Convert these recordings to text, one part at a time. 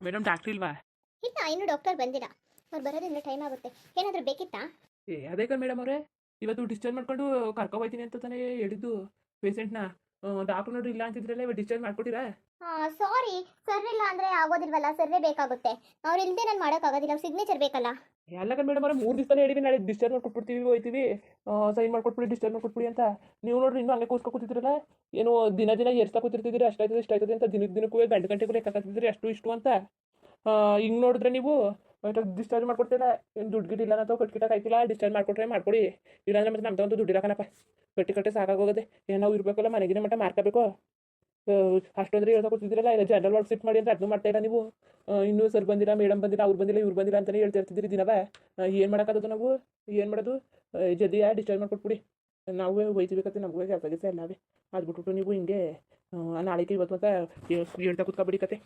Madam doctor ಇಲ್ವಾ? ಇಲ್ಲ ಇನ್ನು ಡಾಕ್ಟರ್ ಬಂದಿಲ್ಲ. ಅವ್ರು ಬರೋದ್ರಿಂದ ಟೈಮ್ ಆಗುತ್ತೆ. ಏನಾದರೂ ಬೇಕಿತ್ತಾ? ಏ ಅದೇ ಮೇಡಮ್ ಅವರೇ. ಇವತ್ತು ಡಿಸ್ಚಾರ್ಜ್ ಮಾಡ್ಕೊಂಡು ಕರ್ಕೊ ಹೋಗ್ತೀನಿ ಅಂತ ತಾನೇ ಹೇಳಿದ್ದು. ಪೇಷಂಟ್ನ ಡಾಕ್ಟ್ರ್ ನೋಡ್ರಿ ಇಲ್ಲ ಅಂತಿದ್ರಲ್ಲ ಇವತ್ತು ಡಿಸ್ಚಾರ್ಜ್ ಮಾಡ್ಕೊಟ್ಟಿರಾ? ಸಾರಿ ಸರ್ ಇಲ್ಲ ಅಂದ್ರೆ ಆಗೋದಿಲ್ವಲ್ಲ? ಸರ್ವೇ ಬೇಕಾಗುತ್ತೆ. ಅವ್ರು ಇಲ್ಲದೆ ನಾನು ಮಾಡೋಕ್ಕಾಗೋದಿಲ್ಲ ಸಿಗ್ನೇಚರ್ ಬೇಕಲ್ಲ? ಎಲ್ಲ ಕಡೆ ಮೇಡಮ್ ಅವರೇ, ಮೂರು ದಿವಸ ಹೇಳಿದ್ವಿ ನಾಳೆ ಡಿಸ್ಚಾರ್ಜ್ ಮಾಡ್ಕೊಟ್ಬಿಡ್ತೀವಿ ಹೋಯ್ತೀವಿ. ಸೈನ್ ಮಾಡ್ಕೊಟ್ಬಿಡಿ ಡಿಸ್ಚಾರ್ಜ್ ಮಾಡ್ಕೊಟ್ಬಿಡಿ ಅಂತ. ನೀವು ನೋಡ್ರಿ, ಇನ್ನೂ ಹಂಗೆ ಕೂಸ್ಕೊ ಕೂತಿದ್ರಲ್ಲ ಏನು, ದಿನ ದಿನ ಎರ್ಸ್ತಾ ಕೂತಿರ್ತಿದ್ದೀರಿ ಅಷ್ಟಾಯ್ತದೆ ಇಷ್ಟಾಯ್ತದೆ ಅಂತ ದಿನಕ್ಕೆ ದಿನಕ್ಕೂ ಗಂಟೆ ಗಂಟೆಗೂ ಲೆಕ್ಕ ಹಾಕ್ತಿದ್ರಿ ಅಷ್ಟು ಇಷ್ಟು ಅಂತ. ಹಿಂಗೆ ನೋಡಿದ್ರೆ ನೀವು ಡಿಸ್ಚಾರ್ಜ್ ಮಾಡ್ಕೊಡ್ತೀರ? ಏನು ದುಡ್ಡು ಗಿಡ ಇಲ್ಲ ಅಂತ ಕಟ್ಕಿಟಕ್ಕೆ ಆಯ್ತಿಲ್ಲ ಡಿಸ್ಚಾರ್ಜ್ ಮಾಡ್ಕೊಟ್ರೆ ಮಾಡ್ಕೊಡಿ. ಇಲ್ಲಾಂದ್ರೆ ಮತ್ತೆ ನಮ್ದು ಒಂದು ದುಡ್ಡು ಇರಕನಪ್ಪ ಕಟ್ಟಿ ಕಟ್ಟಿ ಸಾಕಾಗೋಗದೆ ಏನೋ ಇರಬೇಕಲ್ಲ, ಮನೆಗಿನ ಮಟ್ಟ ಮಾರ್ಕೋಬೇಕು. ಅಷ್ಟೊಂದ್ರೆ ಹೇಳ್ತಾ ಕೂತಿದ್ದೀರಲ್ಲ, ಇಲ್ಲ ಜನರಲ್ ವಾರ್ಡ್ ಸಿಟ್ ಮಾಡಿ ಅಂತ ಅದನ್ನು ಮಾಡ್ತಾ ಇಲ್ಲ ನೀವು? ಇನ್ನೂ ಸರ್ ಬಂದಿಲ್ಲ ಮೇಡಮ್ ಬಂದಿಲ್ಲ ಅವ್ರು ಬಂದಿಲ್ಲ, ಇವ್ರು ಬಂದಿಲ್ಲ ಅಂತಲೇ ಹೇಳ್ತಾ ಇರ್ತಿದ್ದೀರಿ ದಿನವ? ಏನು ಮಾಡೋಕ್ಕಾಗದು ನಾವು? ಏನು ಮಾಡೋದು? ಜದಿಯ ಡಿಸ್ಚಾರ್ಜ್ ಮಾಡ್ಕೊಟ್ಬಿಡಿ ನಾವು ಒಯ್ತೀಬೇಕಂತ ನಮಗೂ ಕೆಲಸ ಕೆಲಸ ಎಲ್ಲವೇ ಅದು ಬಿಟ್ಬಿಟ್ಟು ನೀವು ಹಿಂಗೆ ನಾಳೆಗೆ ಇವತ್ತು ಅಂತ ಹೇಳ್ತಾ ಕೂತ್ಕೊಬಿಡಿ ಕತೆ.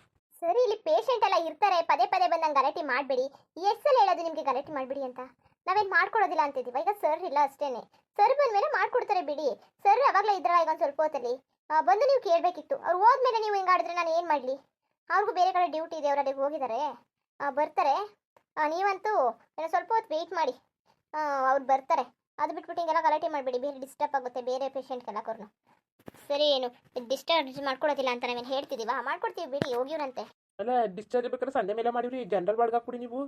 ಸರಿ, ಇಲ್ಲಿ ಪೇಷಂಟ್ ಎಲ್ಲ ಇರ್ತಾರೆ, ಪದೇ ಪದೇ ಬಂದಂಗೆ ಗಲಾಟೆ ಮಾಡಬೇಡಿ. ಎಸ್ ಸಲ ಹೇಳೋದು ನಿಮಗೆ ಗಲಾಟೆ ಮಾಡಬೇಡಿ ಅಂತ? ನಾವೇನು ಮಾಡ್ಕೊಡೋದಿಲ್ಲ ಅಂತಿದ್ದೀವಿ? ಈಗ ಸರ್ ಇಲ್ಲ ಅಷ್ಟೇನೆ. ಸರ್ ಬಂದ ಮೇಲೆ ಮಾಡ್ಕೊಡ್ತಾರೆ ಬಿಡಿ. ಸರ್ ಅವಾಗಲೇ ಇದ್ರಲ್ಲ, ಈಗ ಒಂದು ಸ್ವಲ್ಪ ಹೊತ್ತಲ್ಲಿ. ಬಂದು ನೀವು ಕೇಳಬೇಕಿತ್ತು. ಅವ್ರು ಹೋದ್ಮೇಲೆ ನೀವು ಹಿಂಗೆ ಆಡಿದ್ರೆ ನಾನು ಏನು ಮಾಡಲಿ? ಅವ್ರಿಗೂ ಬೇರೆ ಕಡೆ ಡ್ಯೂಟಿ ಇದೆ, ಅವ್ರು ಅಲ್ಲಿಗೆ ಹೋಗಿದ್ದಾರೆ ಬರ್ತಾರೆ. ನೀವಂತೂ ಏನೋ ಸ್ವಲ್ಪ ಹೊತ್ತು ವೆಯ್ಟ್ ಮಾಡಿ. ಅವ್ರು ಬರ್ತಾರೆ. ಅದು ಬಿಟ್ಬಿಟ್ಟು ಹಿಂಗೆಲ್ಲ ಗಲಾಟೆ ಮಾಡಬೇಡಿ. ಬೇರೆ ಡಿಸ್ಟರ್ಬ್ ಆಗುತ್ತೆ, ಬೇರೆ ಪೇಷೆಂಟ್ಗೆಲ್ಲ ಕೊರ್ನು. ಸರಿ, ಏನು ಡಿಸ್ಟರ್ಬ್ ಮಾಡ್ಕೊಡೋದಿಲ್ಲ ಅಂತ ನಾವೇನು ಹೇಳ್ತಿದ್ದೀವಾ ಮಾಡ್ಕೊಡ್ತೀವಿ ಬಿಡಿ, ಹೋಗಿವ್ರಂತೆ. ಅಲ್ಲ ಡಿಸ್ಚಾರ್ಜ್ ಬೇಕಾದ್ರೆ ಸಂಜೆ ಮೇಲೆ ಮಾಡಿವ್ರಿ ಜನರಲ್ ವಾರ್ಡ್ಗೆ ಹಾಕ್ಬಿಡಿ ನೀವು.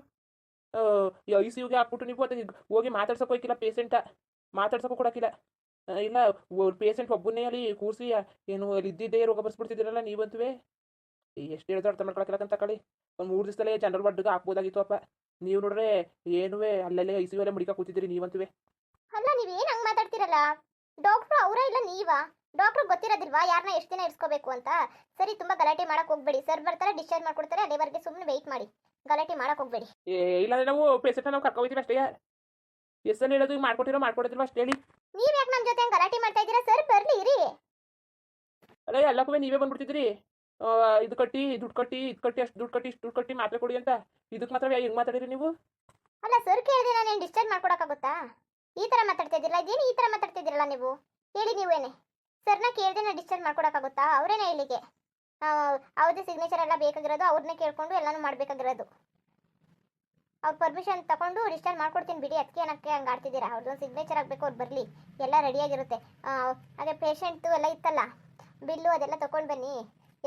ಐ ಸಿ ಯುಗೆ ಹಾಕ್ಬಿಟ್ಟು ನೀವು ಹೋಗಿ ಮಾತಾಡ್ಸೋಕೆ ಹೋಗಿಲ್ಲ ಪೇಷೆಂಟ ಮಾತಾಡ್ಸೋಕೆ ಕೊಡೋಕ್ಕಿಲ್ಲ. ಇಲ್ಲ ಪೇಷಂಟ್ ಒಬ್ಬನೇ ಅಲ್ಲಿ ಕೂರಿಸಿ ಏನು ಅಲ್ಲಿ ಇದ್ದಿದ್ದೇ ರೋಗ ಬರ್ಸ್ಬಿಡ್ತಿದ್ದೀರಲ್ಲ ನೀವಂತುವೆ? ಎಷ್ಟು ಹೇಳ್ತಾ ಅರ್ಥ ಮಾಡ್ಕೊಳಕಂತ ಕಳಿ. ಒಂದು ಮೂರು ದಿವಸದಲ್ಲೇ ಜನರಲ್ ವಾರ್ಡ್ಗೆ ಹಾಕ್ಬೋದಾಗಿತ್ತು ಅಪ್ಪ. ನೀವು ನೋಡ್ರೆ ಏನುವೆ ಅಲ್ಲಲ್ಲೇ ಐ ಸಿ ಅಲ್ಲೇ ಮುಡಿಕ ಕೂತಿದ್ದೀರಿ ನೀವಂತುವೆ? ಅಲ್ಲ ನೀವೇನು ಹಂಗೆ ಮಾತಾಡ್ತಿರಲ್ಲ? ಡಾಕ್ಟ್ರು ಅವರ ಇಲ್ಲ ನೀವಾ? ಡಾಕ್ಟ್ರು ಗೊತ್ತಿರೋದಿಲ್ವಾ? ಯಾರನ್ನ ಎಷ್ಟು ದಿನ ಇಡ್ಸ್ಕೋಬೇಕು ಅಂತ? ಸರಿ ತುಂಬಾ ಗಲಾಟೆ ಮಾಡಕ್ ಹೋಗ್ಬೇಡಿ. ಸರ್ ಬರ್ತಾರೆ ಡಿಸ್ಚಾರ್ಜ್ ಮಾಡ್ಕೊಡ್ತಾರೆ ಅಲ್ಲಿವರೆಗೆ ಸುಮ್ಮನೆ ವೆಯ್ಟ್ ಮಾಡಿ. ಗಲಾಟೆ ಮಾಡಕ್ ಹೋಗ್ಬೇಡಿ. ಏ ಇಲ್ಲಾಂದ್ರೆ ನಾವು ಪೇಷೆಂಟ್ ನಾವು ಕರ್ಕೊಬೋಯ್ತೀವಿ ಅಷ್ಟೇ. ಎಷ್ಟಲ್ಲಿ ಹೇಳೋದು ಮಾಡ್ಕೊಟ್ಟಿರೋ ಮಾಡ್ಕೊಡ್ತಿರೋ ಅಷ್ಟೇ ಹೇಳಿ. ನೀವ್ ಯಾಕೆ ನಮ್ಮ ಜೊತೆ ಹಂಗ್ ಗಲಾಟೆ ಮಾಡ್ತಾ ಇದ್ದೀರಾ? ಸರ್ ಬರ್ಲಿ ಇರಿ. ಅಲ್ಲ ಎಲ್ಲಕ್ಕೂ ನೀವೇ ಬಂದ್ಬಿಡ್ತಿದ್ರಿ ಇದು ಕಟ್ಟಿ ದುಡ್ಡು ಕಟ್ಟಿ ಇದು ಕಟ್ಟಿ ಅಷ್ಟು ದುಡ್ಡು ಕಟ್ಟಿ ಇಷ್ಟು ದುಡ್ಡು ಕಟ್ಟಿ ಮಾತ್ರೆ ಕೊಡಿ ಅಂತ. ಇದಕ್ಕೆ ಮಾತ್ರ ಹೆಂಗ್ ಮಾತಾಡಿರಿ ನೀವು? ಅಲ್ಲ ಸರ್ ಕೇಳಿದೆ ನಾನು ಡಿಸ್ಚಾರ್ಜ್ ಮಾಡ್ಕೊಡಕ್ಕಾಗುತ್ತಾ? ಈ ತರ ಮಾತಾಡ್ತಾ ಇದ್ದೀರಲ್ಲ ಇದೇನು ಈ ತರ ಮಾತಾಡ್ತಿದಿರಲ್ಲ ನೀವು? ಹೇಳಿ ನೀವೇನೆ. ಸರ್ನ ಕೇಳಿದೆ ನಾನು ಡಿಸ್ಚಾರ್ಜ್ ಮಾಡ್ಕೊಡಕ್ಕಾಗುತ್ತಾ? ಅವರೇನೆ ಇಲ್ಲಿಗೆ ಅವ್ರದ್ದು ಸಿಗ್ನೇಚರ್ ಎಲ್ಲ ಬೇಕಾಗಿರೋದು ಅವ್ರನ್ನ ಕೇಳ್ಕೊಂಡು ಎಲ್ಲಾನು ಮಾಡ್ಬೇಕಾಗಿರೋದು. ಅವ್ರ ಪರ್ಮಿಷನ್ ತಗೊಂಡು ಡಿಸ್ಚಾರ್ಜ್ ಮಾಡ್ಕೊಡ್ತೀನಿ ಬಿಡಿ. ಅದಕ್ಕೆ ಏನಕ್ಕೆ ಹಂಗೆ ಆಡ್ತಿದ್ದೀರಾ? ಅವ್ರದ್ದೊಂದು ಸಿಗ್ನೇಚರ್ ಆಗಬೇಕು, ಅವ್ರು ಬರಲಿ. ಎಲ್ಲ ರೆಡಿಯಾಗಿರುತ್ತೆ ಹಾಗೆ ಪೇಷಂಟ್ದು ಎಲ್ಲ ಇತ್ತಲ್ಲ, ಬಿಲ್ಲು ಅದೆಲ್ಲ ತಗೊಂಡು ಬನ್ನಿ.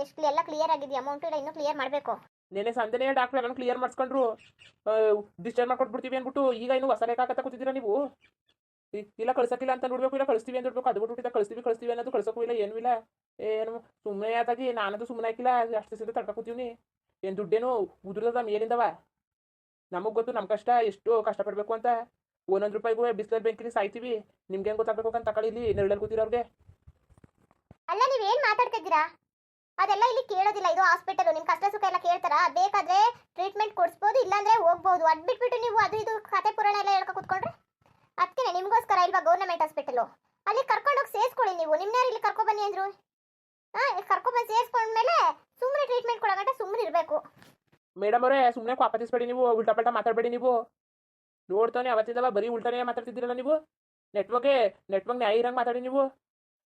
ಎಷ್ಟು ಎಲ್ಲ ಕ್ಲಿಯರ್ ಆಗಿದೆ ಅಮೌಂಟ್ ಇಲ್ಲ ಇನ್ನೂ ಕ್ಲಿಯರ್ ಮಾಡಬೇಕು. ನೆನೆ ಸಂಜೆನೇ ಡಾಕ್ಟರ್ ಎಲ್ಲ ಕ್ಲಿಯರ್ ಮಾಡಿಸ್ಕೊಂಡ್ರು. ಡಿಸ್ಟರ್ಬ್ ಮಾಡ್ಕೊಟ್ಬಿಡ್ತೀವಿ ಅಂದ್ಬಿಟ್ಟು ಈಗ ಇನ್ನು ಹೊಸ ಲೆಕ್ಕ ಕೂತಿದ್ದೀರಾ ನೀವು? ಇಲ್ಲ ಕಳ್ಸಕ್ಕಿಲ್ಲ ಅಂತ ನೋಡ್ಬೇಕು, ಇಲ್ಲ ಕಳಿಸ್ತೀವಿ ಅಂತ ನೋಡ್ಬೇಕು ಅದು ಬಿಟ್ಬಿಟ್ಟು ಕಳಿಸ್ತೀವಿ ಕಳಿಸ್ತೀವಿ ಅನ್ನೋದು ಕಳ್ಸೋಕ್ಕೂ ಇಲ್ಲ, ಏನೂ ಇಲ್ಲ. ಏನು ಸುಮ್ಮನೆ ಆದಾಗಿ ನಾನದು ಸುಮ್ಮನೆ ಹಾಕಿಲ್ಲ, ಅಷ್ಟು ದಿವಸದಿಂದ ತಡ್ಕೊತೀವಿ ಏನು ದುಡ್ಡೇನು ಉದುರದ ಮೇಲಿಂದವ. ನಮಗೆ ಗೊತ್ತು ನಮ್ಮ ಕಷ್ಟ ಎಷ್ಟು ಕಷ್ಟಪಡಬೇಕು ಅಂತ. ಒಂದೊಂದು ರೂಪಾಯಿಗೂ ಬಿಸಿಲಲ್ಲಿ ಬ್ಯಾಂಕಿಲಿ ಸಾಯ್ತೀವಿ. ನಿಮ್ಗೆ ಹೆಂಗೆ ಗೊತ್ತಾಗಬೇಕು ಅಂತ ತಗೊಳ್ಳಿ ಇಲ್ಲಿ ನೆರಳಲ್ಲಿ ಕೂತಿರೋರಿಗೆ ಅಲ್ಲ ಮಾತಾಡ್ತಾ ಮಾತಾಡ್ತಿದ್ದೀರಾ ಅದೆಲ್ಲ ಇಲ್ಲಿ ಕೇಳೋದಿಲ್ಲ. ಇದು ಹಾಸ್ಪಿಟಲ್. ನಿಮ್ ಕಷ್ಟ ಸುಖ ಎಲ್ಲ ಕೇಳ್ತಾರಾ. ಬೇಕಾದ್ರೆ ಟ್ರೀಟ್ಮೆಂಟ್ ಕೊಡಿಸ್ಬೋದು, ಇಲ್ಲಾಂದ್ರೆ ಹೋಗ್ಬೋದು. ಅದ್ ಬಿಟ್ಬಿಟ್ಟು ನೀವು ಅದು ಇದು ಕತೆ ಪುರಾಣ ಎಲ್ಲ ಹೇಳ್ಕೊ ಕುತ್ಕೊಂಡ್ರೆ ಅದಕ್ಕೆ ನಿಮಗೋಸ್ಕರ ಇಲ್ವಾ ಗೌರ್ಮೆಂಟ್ ಹಾಸ್ಪಿಟಲ್? ಅಲ್ಲಿ ಕರ್ಕೊಂಡೋಗಿ ಸೇರಿಸ್ಕೊಳ್ಳಿ ನೀವು. ನಿಮ್ನ್ಯಾರು ಇಲ್ಲಿ ಬನ್ನಿ ಅಂದ್ರು? ಹಾ ಕರ್ಕೊಬಂದು ಸೇರಿಸ್ಕೊಂಡ್ಮೇಲೆ ಸುಮ್ಮನೆ ಟ್ರೀಟ್ಮೆಂಟ್ ಕೊಡೋಗಂಟ ಸುಮ್ಮನೆ ಇರಬೇಕು. ಮೇಡಮ್ ಅವರೇ ಸುಮ್ಮನೆ ಕಾಪತಿಸ್ಬೇಡಿ ನೀವು ಉಲ್ಟಾ ಪಲ್ಟಾ ಮಾತಾಡಬೇಡಿ ನೀವು. ನೋಡ್ತಾನೆ ಅವತ್ತಿದ್ದಲ್ಲ ಬರೀ ಉಲ್ಟಾನೇ ಮಾತಾಡ್ತಿದ್ದೀರಲ್ಲ ನೀವು. ನೆಟ್ವರ್ಕೆ ನೆಟ್ವರ್ಕ್ ನ್ಯಾಯ ಇರಂಗೆ ಮಾತಾಡಿ ನೀವು.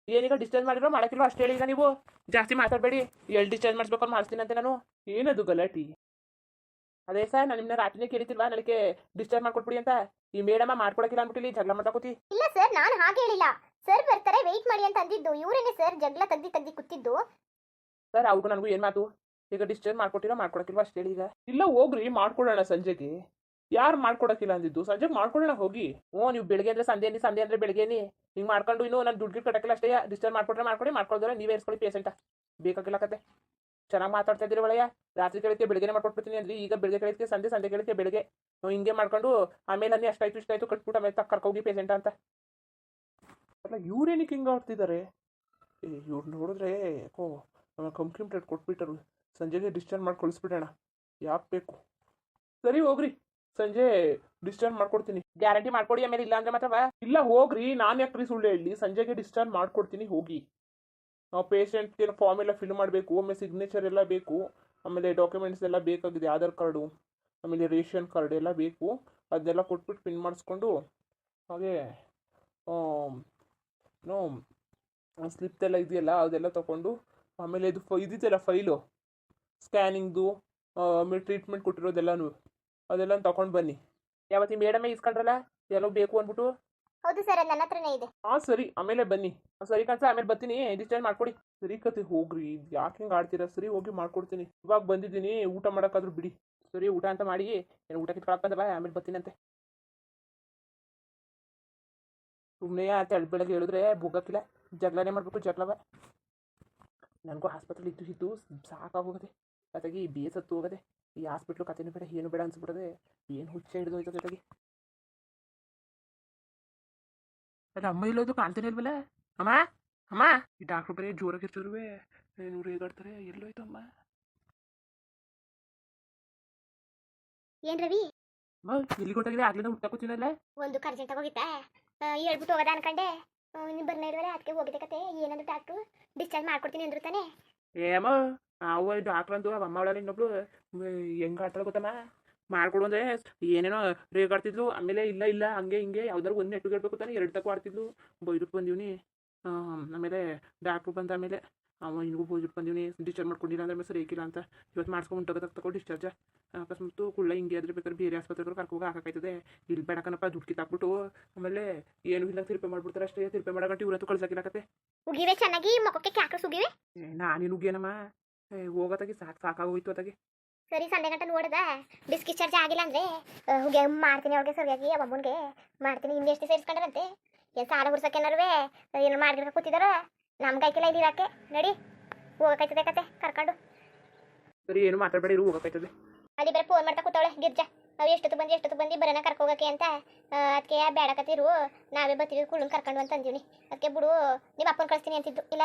ಏನೀಗ ಡಿಸ್ಚಾರ್ಜ್ ಮಾಡಿರೋ ಮಾಡಕ್ಕಿಲ್ಲ ಅಷ್ಟೇ ಹೇಳಿ ಈಗ ನೀವು. ಜಾಸ್ತಿ ಮಾತಾಡಬೇಡಿ. ಎಲ್ಲಿ ಡಿಸ್ಚಾರ್ಜ್ ಮಾಡಿಸ್ಬೇಕು ಮಾಡಿಸ್ತೀನಿ ಅಂತ ನಾನು. ಏನದು ಗಲಾಟಿ? ಅದೇ ಸರ್ ನಾನು ನಿಮ್ಮನ್ನ ರಾತ್ರಿನೇ ಕೇಳಿತಿಲ್ವಾ ನನಗೆ ಡಿಸ್ಚಾರ್ಜ್ ಮಾಡ್ಕೊಟ್ಬಿಡಿ ಅಂತ. ಈ ಮೇಡಮ್ಮ ಮಾಡ್ಕೊಡಕ್ಕಿಲ್ಲ ಅಂದ್ಬಿಟ್ಟು ಜಗಳ ಮಾಡ್ಕೊತಿ. ಇಲ್ಲ ಸರ್ ನಾನು ಹಾಗೆ ಹೇಳಿಲ್ಲ. ಸರ್ ಬರ್ತಾರೆ ವೆಯ್ಟ್ ಮಾಡಿ ಅಂತ ಅಂದಿದ್ದು. ಇವರೇನೆ ಸರ್ ಜಗಳ ತಗ್ದಿ ತಗ್ದಿ ಕೂತಿದ್ದು? ಸರ್ ಅವ್ರಿಗೂ ನನಗೂ ಏನು ಮಾತು? ಈಗ ಡಿಸ್ಚಾರ್ಜ್ ಮಾಡ್ಕೊಟ್ಟಿರೋ ಮಾಡ್ಕೊಡಕ್ಕಿಲ್ವ ಅಷ್ಟು ಹೇಳಿ ಇಲ್ಲ ಹೋಗ್ರಿ, ಮಾಡ್ಕೊಡೋಣ ಸಂಜೆಗೆ. ಯಾರು ಮಾಡ್ಕೊಡಕ್ಕಿಲ್ಲ ಅಂದಿದ್ದು? ಸಂಜೆಗೆ ಮಾಡ್ಕೊಡೋಣ ಹೋಗಿ. ಓ, ನೀವು ಬೆಳಗ್ಗೆ ಅಂದರೆ ಸಂಜೆ ನೀ ಸಂಜೆ ಅಂದ್ರೆ ಬೆಳಗ್ಗೆನಿ. ಹಿಂಗೆ ಮಾಡ್ಕೊಂಡು ಇನ್ನೂ ನಾನು ದುಡ್ಡು ಕಟ್ಟಕ್ಕಿಲ್ಲ ಅಷ್ಟೇ ಡಿಸ್ಚಾರ್ಜ್ ಮಾಡ್ಕೊಟ್ರೆ ಮಾಡ್ಕೊಡಿ ಮಾಡ್ಕೊಳ್ದ್ರೆ ನೀವೇ ಇರ್ಸ್ಕೊಳ್ಳಿ ಪೇಷಂಟ ಬೇಕಾಗಿಲ್ಲ ಕತೆ. ಚೆನ್ನಾಗಿ ಮಾತಾಡ್ತಾ ಇದ್ದೀರಿ ಒಳಗೆ ರಾತ್ರಿ ಕೇಳಿಕೆ ಬೆಳಗ್ಗೆ ಮಾಡ್ಕೊಟ್ಬಿಡ್ತೀನಿ ಅಂದ್ರೆ. ಈಗ ಬೆಳಗ್ಗೆ ಕೇಳಿಕೆ ಸಂಜೆ ಸಂಜೆ ಕೇಳಿಕೆ ಬೆಳಗ್ಗೆ. ನಾವು ಹಿಂಗೆ ಮಾಡ್ಕೊಂಡು ಆಮೇಲೆ ಅನ್ನಿ ಅಷ್ಟಾಯ್ತು, ಇಷ್ಟಾಯ್ತು ಕಟ್ಬಿಟ್ಟು ಆಮೇಲೆ ತಕ್ಕ ಕರ್ಕೋಗಿ ಪೇಷಂಟ್ ಅಂತ. ಅಲ್ಲ, ಇವ್ರೇನಕ್ಕೆ ಹಿಂಗೆ ಆಡ್ತಿದ್ದಾರೆ ಇವ್ರು ನೋಡಿದ್ರೆ ಓ ಕಂಪ್ಲೇಂಟ್ ಕೊಟ್ಬಿಟ್ಟರು. ಸಂಜೆಗೆ ಡಿಸ್ಚಾರ್ಜ್ ಮಾಡಿ ಕಳಿಸ್ಬಿಡೋಣ ಯಾಕೆ ಬೇಕು ಸರಿ ಹೋಗ್ರಿ ಸಂಜೆ ಡಿಸ್ಚಾರ್ಜ್ ಮಾಡ್ಕೊಡ್ತೀನಿ ಗ್ಯಾರಂಟಿ ಮಾಡ್ಕೊಡಿ ಆಮೇಲೆ ಇಲ್ಲ ಅಂದ್ರೆ ಮಾತ್ರ ಇಲ್ಲ ಹೋಗ್ರಿ ನಾನು ರೀ ಸುಳ್ಳು ಹೇಳಿ ಸಂಜೆಗೆ ಡಿಸ್ಚಾರ್ಜ್ ಮಾಡ್ಕೊಡ್ತೀನಿ ಹೋಗಿ ನಾವು ಪೇಷಂಟ್ಗೆ ಫಾರ್ಮ್ ಎಲ್ಲ ಫಿಲ್ ಮಾಡಬೇಕು ಆಮೇಲೆ ಸಿಗ್ನೇಚರ್ ಎಲ್ಲ ಬೇಕು ಆಮೇಲೆ ಡಾಕ್ಯುಮೆಂಟ್ಸ್ ಎಲ್ಲ ಬೇಕಾಗಿದೆ ಆಧಾರ್ ಕಾರ್ಡು ಆಮೇಲೆ ರೇಷನ್ ಕಾರ್ಡ್ ಎಲ್ಲ ಬೇಕು ಅದನ್ನೆಲ್ಲ ಕೊಟ್ಬಿಟ್ಟು ಪಿನ್ ಮಾಡಿಸ್ಕೊಂಡು ಹಾಗೆ ನೋ ಸ್ಲಿಪ್ ಎಲ್ಲ ಇದೆಯಲ್ಲ ಅದೆಲ್ಲ ತಗೊಂಡು ಆಮೇಲೆ ಇದು ಫ ಇದಿದೆಯಲ್ಲ ಫೈಲು ಸ್ಕ್ಯಾನಿಂಗ್ದು ಆಮೇಲೆ ಟ್ರೀಟ್ಮೆಂಟ್ ಕೊಟ್ಟಿರೋದೆಲ್ಲನೂ. ಅದೆಲ್ಲ ತಗೊಂಡು ಬನ್ನಿ. ಯಾವತ್ತಿ ಮೇಡಮೇ ಇಸ್ಕೊಂಡ್ರಲ್ಲ ಎಲ್ಲೋ ಬೇಕು ಅಂದ್ಬಿಟ್ಟು. ಹೌದು ಸರ್ ನನ್ನ ಹತ್ರನೇ ಇದೆ. ಹಾಂ ಸರಿ ಆಮೇಲೆ ಬನ್ನಿ. ಆ, ಸರಿ ಕಣ್ಸ ಆಮೇಲೆ ಬರ್ತೀನಿ. ಡಿಸ್ಚಾರ್ಜ್ ಮಾಡ್ಕೊಡಿ. ಸರಿ ಕತೆ ಹೋಗ್ರಿ. ಇದು ಯಾಕೆ ಹಿಂಗೆ ಆಡ್ತೀರಾ? ಸರಿ ಹೋಗಿ ಮಾಡ್ಕೊಡ್ತೀನಿ. ಇವಾಗ ಬಂದಿದ್ದೀನಿ ಊಟ ಮಾಡೋಕ್ಕಾದ್ರೂ ಬಿಡಿ. ಸರಿ ಊಟ ಅಂತ ಮಾಡಿ ಏನು ಊಟ ಕಿತ್ಕೊಳಕ್ ಅಂತ ಬಾ ಆಮೇಲೆ ಬರ್ತೀನಂತೆ. ಸುಮ್ಮನೆ ಎಳ್ ಬೆಳಗ್ಗೆ ಹೇಳಿದ್ರೆ ಬುಗ್ಗಕ್ಕಿಲ್ಲ ಜಗಳನೇ ಮಾಡಬೇಕು ಜಗಳವ. ನನಗೂ ಆಸ್ಪತ್ರೆಲಿ ಇದ್ದು ಇದ್ದು ಸಾಕಾಗೋಗದೆ ಜೊತೆಗೆ ಬಿ ಎಸ್ ಹತ್ತು ಹೋಗದೆ ಈ ಹಾಸ್ಪಿಟ್ಲು ಕತೆನೂ ಬೇಡ ಏನು ಬೇಡ ಅನ್ಸ್ಬಿಡದೆ ಏನು ಹುಚ್ಚೆ ಹಿಡಿದು ಹೋಯ್ತು ಜೊತೆಗೆ. ಅದು ಅಮ್ಮ ಇಲ್ಲೋದು ಕಾಣ್ತಾನೆ ಇಲ್ವಲ್ಲ? ಅಮ್ಮ ಅಮ್ಮ. ಈ ಡಾಕ್ಟ್ರು ಬರೀ ಜೋರಾಗಿ ಇರ್ತಿರುವೆ ಏನು ಹೇಗಾಡ್ತಾರೆ ಎಲ್ಲೋಯ್ತು ಅಮ್ಮ. ಏನ್ ರವಿ? ಅಮ್ಮ ಎಲ್ಲಿ ಕೊಟ್ಟಾಗಿದೆ ಆಗ್ಲಿಂದ ಹುಟ್ಟ ಕೂತಿನಲ್ಲ ಒಂದು ಕರ್ಜೆಂಟ್ ಹೋಗಿತ್ತಾ ಹೇಳ್ಬಿಟ್ಟು ಹೋಗದ ಅನ್ಕಂಡೆ. ನೀವು ಬರ್ನ ಇಲ್ವಲ್ಲ ಅದಕ್ಕೆ ಹೋಗಿದೆ ಕತೆ. ಏನಂದ್ರೆ ಡಾಕ್ಟ್ರು ಡಿಸ್ಚಾರ್ಜ್ ಮಾಡ್ಕೊಡ್ತೀನಿ ಅಂದ್ರು ತಾನೆ. ಏಮ್ಮ ಅವ ಇದು ಅಂದು ಅವ ಅಮ್ಮ ಅವಳಲ್ಲ ಇನ್ನೊಬ್ಳು ಹೆಂಗೆ ಆಡ್ತಾಳೆ ಗೊತ್ತಮ್ಮ? ಮಾಡ್ಕೊಡು ಅಂದ್ರೆ ಏನೇನೋ ರೇಗಾಡ್ತಿದ್ಲು ಆಮೇಲೆ ಇಲ್ಲ ಇಲ್ಲ ಹಂಗೆ ಹಿಂಗೆ ಯಾವ್ದಾರು ಒಂದು ನೆಟ್ಟು ಹೇಳ್ಬೇಕು ತಾನೆ ಎರಡು ತಕ್ಕ ಆಡ್ತಿದ್ಲು. ಬೈದ್ಬಿಟ್ಟು ಬಂದೀವ್ನಿ. ಆಮೇಲೆ ಡಾಕ್ಟ್ರು ಬಂದ ಆಮೇಲೆ ಅವ ಇನ್ನೂ ಬೈದಕ್ಕೆ ಬಂದೀವ್ನಿ. ಡಿಸ್ಚಾರ್ಜ್ ಮಾಡ್ಕೊಂಡಿಲ್ಲ ಅಂದ್ರೆ ಸರಿ ಏಕಿಲ್ಲ ಅಂತ. ಇವತ್ತು ಮಾಡಿಸ್ಕೊಂಡು ತಗೋ ತಗೋ ಡಿಸ್ಚಾರ್ಜ್ ಅಕಸ್ಮಾತ್ ಕುಳ್ಳ ಹಿಂಗೆ ಆದ್ರೆ ಬೇಕಾದ್ರೆ ಬೇರೆ ಆಸ್ಪತ್ರೆಗಳು ಕರ್ಕೋಗಿ ಹಾಕಾಯ್ತದೆ ಇಲ್ಲಿ ಬೇಡಕನಪ್ಪ ದುಡ್ಡು ಕಿತ್ತಾಕ್ಬಿಟ್ಟು. ಆಮೇಲೆ ಏನು ಇಲ್ಲ ತಿರುಪೆ ಮಾಡ್ಬಿಡ್ತಾರೆ ಅಷ್ಟೇ. ತಿರುಪೆ ಮಾಡಕಂಟು ಇವ್ರಂತೂ ಕಳ್ಸಕ್ಕಿಲ್ಲಕತ್ತೆ ಉಗಿವೆ ಚೆನ್ನಾಗಿ ಮುಖಕ್ಕೆ ಕ್ಯಾಕ್ರು ಉಗಿವೆ? ನಾನೇನು ಉಗ್ಯನಮ್ಮ? ಹೋಗೋತಾಗಿ ಸಾಕು ಸಾಕಾಗೋಯ್ತು ಅದಾಗೆ. ಸರಿ ಸಂಡೆ ಗಂಟೆ ನೋಡ್ದ? ಡಿಸ್ಕಿ ಚಾರ್ಜ್ ಆಗಿಲ್ಲ ಅಂದ್ರೆ ಹೋಗಿ ಮಾಡ್ತೀನಿ ಅವ್ರಿಗೆ ಸರಿಯಾಗಿ ಅಮ್ಮನಿಗೆ ಮಾಡ್ತೀನಿ. ಇನ್ನು ಎಷ್ಟು ಸೇರಿಸ್ಕೊಂಡ್ರಂತೆ ಏನು ಸಾಲ ಹುಡ್ಸಕ್ಕೇನಾರುವೆ ಏನು ಮಾಡಿದ್ರೆ ಕೂತಿದಾರ? ನಮ್ಗೆ ಆಯ್ತಿಲ್ಲ ಇಲ್ಲಿ ಇರಾಕೆ ನಡಿ ಹೋಗಕ್ಕಾಯ್ತದೆ ಕತೆ ಕರ್ಕೊಂಡು. ಸರಿ ಏನು ಮಾತಾಡಬೇಡಿ ಇರು ಹೋಗಕ್ಕಾಯ್ತದೆ. ಅಲ್ಲಿ ಬೇರೆ ಫೋನ್ ಮಾಡ್ತಾ ಕೂತವಳೆ ಗಿರ್ಜಾ. ನಾವು ಎಷ್ಟೊತ್ತು ಬಂದು ಎಷ್ಟೊತ್ತು ಬಂದು ಬರೋಣ ಕರ್ಕೋಗಕ್ಕೆ ಅಂತ ಅದಕ್ಕೆ ಬೇಡಕತ್ತಿರು ನಾವೇ ಬರ್ತೀವಿ ಕುಳ್ಳನ್ ಕರ್ಕೊಂಡು ಅಂತ ಅಂದೀವಿ ಅದಕ್ಕೆ ಬಿಡು ನಿಮ್ಮ ಅಪ್ಪನ ಕಳಿಸ್ತೀನಿ ಅಂತಿದ್ದು ಇಲ್ಲ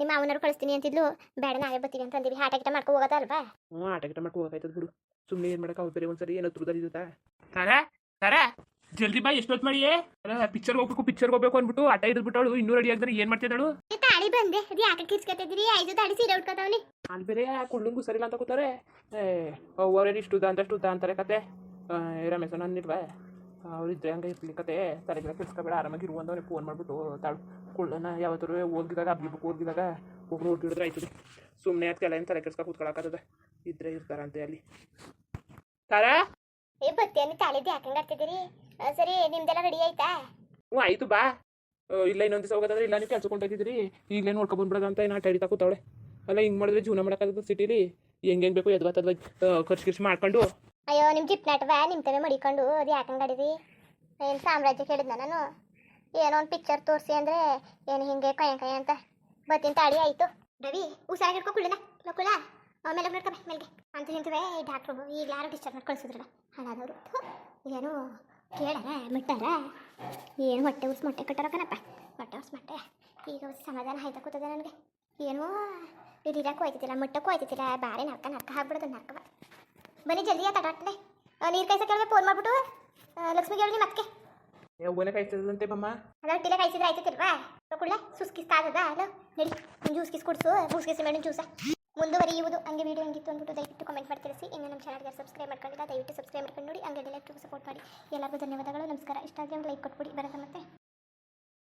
ನಿಮ್ಮ ಅವನಾರು ಕಳಿಸ್ತೀನಿ ಅಂತಿದ್ಲು. ಬೇಡ ನಾವೇ ಬರ್ತೀವಿ ಅಂತ ಅಂದೀವಿ ಆಟ ಗಿಟ ಮಾಡ್ಕೊ ಹೋಗೋದಲ್ವಾ? ಹ್ಞೂ ಆಟ ಗಿಟ ಮಾಡ್ಕೊ ಹೋಗಕ್ಕಾಯ್ತದೆ ಬಿಡು. ಸುಮ್ಮನೆ ಏನು ಮಾಡಕ್ಕೆ ಅವ್ರು ಬೇರೆ ಒಂದ್ಸರಿ ಏನೋ ತುರ್ದಲ್ಲಿ ಇರುತ್ತಾ ಸರ ಸರ ಜಲ್ದಿ ಬಾ ಎಷ್ಟೊತ್ತು ಮಾಡಿ? ಪಿಕ್ಚರ್ ಹೋಗ್ಬೇಕು ಪಿಕ್ಚರ್ ಹೋಗ್ಬೇಕು ಅಂದ್ಬಿಟ್ಟು ಆಟ ಹಿಡಿದ್ಬಿಟ್ಟವಳು ಇನ್ನೂ ರೆಡಿ ಆಗಿದ್ರೆ ಏನ್ ಮಾಡ್ತಿದ್ದಾಳು? ತಾಳಿ ಬಂದೆ. ಅದು ಯಾಕೆ ಕಿಚ್ಕತ್ತಿದ್ರಿ ಐದು ತಾಳಿ ಸೀರೆ ಉಟ್ಕೋತಾವನಿ. ಅಲ್ಲಿ ಬೇರೆ ಕುಳ್ಳಂಗೂ ಸರಿಲ್ಲ ಅಂತ ಕೂತಾರೆ ಏ ಅವ್ರೇನು ಇಷ್ಟು ಉದ್ದ ಅಂತಾರೆ ಕತೆ. ಆ, ನಾನು ರಮೇಶ ನನ್ನಿಲ್ವ ಅವ್ರಿದ್ರೆ ಹಂಗೆ ಇರ್ಲಿ ಕತೆ ತಲೆಗೆಲ್ಲ ಕೆಡ್ಸ್ಕೊಬೇಡ ಆರಾಮಾಗಿ ಇರುವಂತ ಅವ್ರಿಗೆ ಫೋನ್ ಮಾಡಿಬಿಟ್ಟು ತಾಳು ಕುಳ್ಳನ ಓದಿದಾಗ ಹೋಗಿದಾಗ ಬುಕ್ ಹೋಗಿದಾಗ ಹೋಗಿ ನೋಡ್ತಿಡಿದ್ರೆ ಆಯ್ತದೆ ಸುಮ್ಮನೆ ಅದಕ್ಕೆಲ್ಲ ಏನು ತಲೆ ಕೆಡ್ಸ್ಕೊ ಕೂತ್ಕೊಳಕತ್ತದ ಇದ್ರೆ ಇರ್ತಾರಂತೆ ಅಲ್ಲಿ ತಾರಾ ಏ ಬತ್ತೇನು ಕಾಲಿದ್ದು ಯಾಕೆ ಆಡ್ತಿದ್ದೀರಿ ಆ, ಸರಿ ನಿಮ್ದೆಲ್ಲ ರೆಡಿ ಆಯ್ತಾ ಹ್ಞೂ ಆಯ್ತು ಬಾ ಇಲ್ಲ ಇನ್ನೊಂದು ದಿವಸ ಹೋಗೋದಾದ್ರೆ ಇಲ್ಲ ನೀವು ಕೆಲ್ಸಕ್ಕೆ ಹೊಂಟೋಗಿದ್ದೀರಿ ಈಗಲೇ ನೋಡ್ಕೊಂಡು ಬಂದ್ಬಿಡೋದು ಅಂತ ಏನು ಆಟ ಹಿಡಿತಾ ಕೂತಾವಳೆ ಅಲ್ಲ ಹಿಂಗೆ ಮಾಡಿದ್ರೆ ಜೀವನ ಮಾಡೋಕ್ಕಾಗತ್ತೆ ಸಿಟಿಲಿ ಹೆಂಗೆ ಹೆಂಗೆ ಬೇಕು ಎದ್ವತ್ತದ ಖರ್ಚು ಖರ್ಚು ಮಾಡ್ಕೊಂಡು ಅಯ್ಯೋ ನಿಮ್ಮ ಜಿಪ್ ವ್ಯಾ ನಿಮ್ಮ ತವೆ ಮಡಿಕೊಂಡು, ಅದು ಯಾಕೆ ಆಡಿರಿ ಏನು ಸಾಮ್ರಾಜ್ಯ ಕೇಳಿದ್ನ ನಾನು? ಏನೋ ಒಂದು ಪಿಕ್ಚರ್ ತೋರಿಸಿ ಅಂದರೆ ಏನು ಹಿಂಗೆ ಕಯ ಕಯ ಅಂತ. ಬತ್ತಿನ ತಾಳಿ ಆಯಿತು. ರವಿ, ಹುಷಾರಾಗಿ ಹಿಡ್ಕೊ, ಕುಳ್ಳನ. ಕುಳ ಆಮೇಲೆ ಅಂತ ಹಿಂತವೆ ಈ ಡಾಕ್ಟ್ರು ಈಗ ಯಾರು ಡಿಸ್ಚಾರ್ಜ್ ಮಾಡಿ ಕಳಿಸಿದ್ರಲ್ಲ ಹಣದವರು ಏನು ಕೇಳಾರ, ಮಿಟ್ಟಾರ, ಏನು ಹೊಟ್ಟೆ ಉಸ್ ಮೊಟ್ಟೆ ಕಟ್ಟಾರ ಹೊಟ್ಟೆ ಉಸ್ ಮೊಟ್ಟೆ. ಈಗ ಸಮಾಧಾನ ಆಯ್ತಾ ಕೂತದ ನನಗೆ? ಏನೋ ಇದಿರಕ್ಕೂ ಆಯ್ತಿಲ್ಲ ಮುಟ್ಟಕ್ಕೂ ಆಯ್ತಿದ್ದಿಲ್ಲ ಬಾರಿ ನರ್ಕ ನರ್ಕ ಹಾಕ್ಬಿಡೋದು ನರ್ಕ ಬನ್ನಿ ಜಲ್ದಿ ಆತ ಡಾಕ್ಟ್ರೆ ನೀರು ಕಾಯ್ಸ ಕೇಳಿದ್ರೆ ಫೋನ್ ಮಾಡ್ಬಿಟ್ಟು ಲಕ್ಷ್ಮಿ ಲಕ್ಷ್ಮಿಗೆ ಹೇಳಿ ಮತ್ತೆ ಹೂವನೆ ಕಾಯ್ತದಂತೆ ಬಮ್ಮ ಅದ ಹೊಟ್ಟಿಲೆ ಕಾಯಿಸಿದ್ರೆ ಆಯ್ತತಿಲ್ವಾ ಕುಳ್ಳೆ ಸುಸ್ಕಿಸ್ತಾ ಅದದ ಅಲ್ಲ ನಡಿ ಜ್ಯೂಸ್ ಕಿಸ್ ಕುಡಿಸು ಬೂಸ್ಕಿಸಿ ಮೇಡಮ್ ಜ್ಯೂಸ ಮುಂದುವರಿಯುವುದು ಹಂಗೆ ವಿಡಿಯೋ ಹೆಂಗಿತ್ತು ಅಂದ್ಬಿಟ್ಟು ದಯವಿಟ್ಟು ಕಮೆಂಟ್ ಮಾಡಿ ತಿಳಿಸಿ. ಇನ್ನು ನಮ್ಮ ಚಾನಲ್ಗೆ ಸಬ್ಸ್ಕ್ರೈಬ್ ಮಾಡ್ಕೊಂಡಿಲ್ಲ ದಯವಿಟ್ಟು ಸಬ್ಸ್ಕ್ರೈಬ್ ಮಾಡ್ಕೊಂಡು ನೋಡಿ ಹಂಗೆ ಡೆಲೆಕ್ಟ್ರಿಗೂ ಸಪೋರ್ಟ್ ಮಾಡಿ. ಎಲ್ಲರಿಗೂ ಧನ್ಯವಾದಗಳು ನಮಸ್ಕಾರ. ಇಷ್ಟ ಆದರೆ ಲೈಕ್ ಕೊಟ್ಬಿಡಿ. ಬರೋದ ಮತ್ತೆ.